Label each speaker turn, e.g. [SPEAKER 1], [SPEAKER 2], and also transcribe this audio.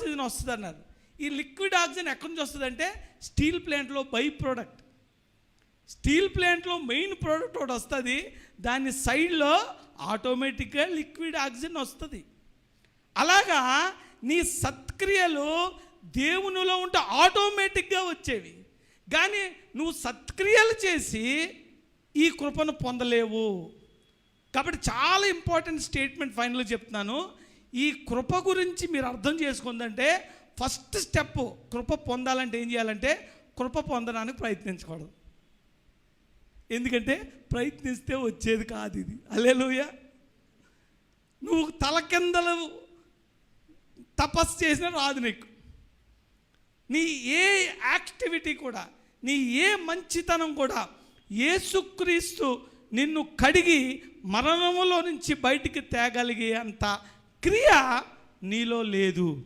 [SPEAKER 1] Oxygen వస్తుంది అన్నారు ఈ లిక్విడ్ ఆక్సిజన్ ఎక్కడి నుంచి వస్తుందంటే స్టీల్ ప్లాంట్లో బై ప్రోడక్ట్. స్టీల్ ప్లాంట్లో మెయిన్ ప్రోడక్ట్ ఒకటి వస్తుంది దాని సైడ్లో ఆటోమేటిక్గా లిక్విడ్ ఆక్సిజన్ వస్తుంది. అలాగా నీ సత్క్రియలు దేవునిలో ఉంటే ఆటోమేటిక్గా వచ్చేవి. కానీ నువ్వు సత్క్రియలు చేసి ఈ కృపను పొందలేవు. కాబట్టి చాలా ఇంపార్టెంట్ స్టేట్మెంట్ ఫైనల్ చెప్తున్నాను. ఈ కృప గురించి మీరు అర్థం చేసుకుందంటే ఫస్ట్ స్టెప్ కృప పొందాలంటే ఏం చేయాలంటే కృప పొందడానికి ప్రయత్నించకూడదు. ఎందుకంటే ప్రయత్నిస్తే వచ్చేది కాదు ఇది. అల్లెలుయ నువ్వు తలకిందలు తపస్సు చేసినా రాదు నీకు. నీ ఏ యాక్టివిటీ కూడా నీ ఏ మంచితనం కూడా ఏసుక్రీస్తు నిన్ను కడిగి మరణములో నుంచి బయటికి తేగలిగే అంత క్రియ నీలో లేదు.